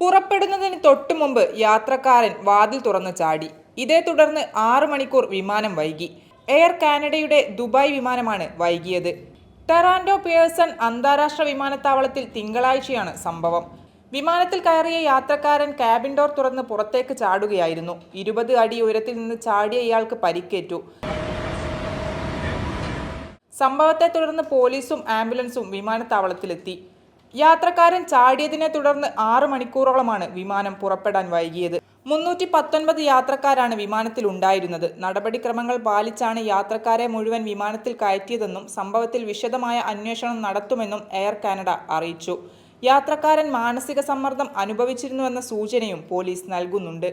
പുറപ്പെടുന്നതിന് തൊട്ടു മുമ്പ് യാത്രക്കാരൻ വാതിൽ തുറന്ന് ചാടി. ഇതേ തുടർന്ന് ആറ് മണിക്കൂർ വിമാനം വൈകി. എയർ കാനഡയുടെ ദുബായ് വിമാനമാണ് വൈകിയത്. ടെറാൻഡോ പിയേഴ്സൺ അന്താരാഷ്ട്ര വിമാനത്താവളത്തിൽ തിങ്കളാഴ്ചയാണ് സംഭവം. വിമാനത്തിൽ കയറിയ യാത്രക്കാരൻ ക്യാബിൻ ഡോർ തുറന്ന് പുറത്തേക്ക് ചാടുകയായിരുന്നു. ഇരുപത് അടി ഉയരത്തിൽ നിന്ന് ചാടിയ ഇയാൾക്ക് പരിക്കേറ്റു. സംഭവത്തെ തുടർന്ന് പോലീസും ആംബുലൻസും വിമാനത്താവളത്തിലെത്തി. യാത്രക്കാരൻ ചാടിയതിനെ തുടർന്ന് ആറ് മണിക്കൂറോളമാണ് വിമാനം പുറപ്പെടാൻ വൈകിയത്. മുന്നൂറ്റി പത്തൊൻപത് യാത്രക്കാരാണ് വിമാനത്തിൽ ഉണ്ടായിരുന്നത്. നടപടിക്രമങ്ങൾ പാലിച്ചാണ് യാത്രക്കാരെ മുഴുവൻ വിമാനത്തിൽ കയറ്റിയതെന്നും സംഭവത്തിൽ വിശദമായ അന്വേഷണം നടത്തുമെന്നും എയർ കാനഡ അറിയിച്ചു. യാത്രക്കാരൻ മാനസിക സമ്മർദ്ദം അനുഭവിച്ചിരുന്നുവെന്ന സൂചനയും പോലീസ് നൽകുന്നുണ്ട്.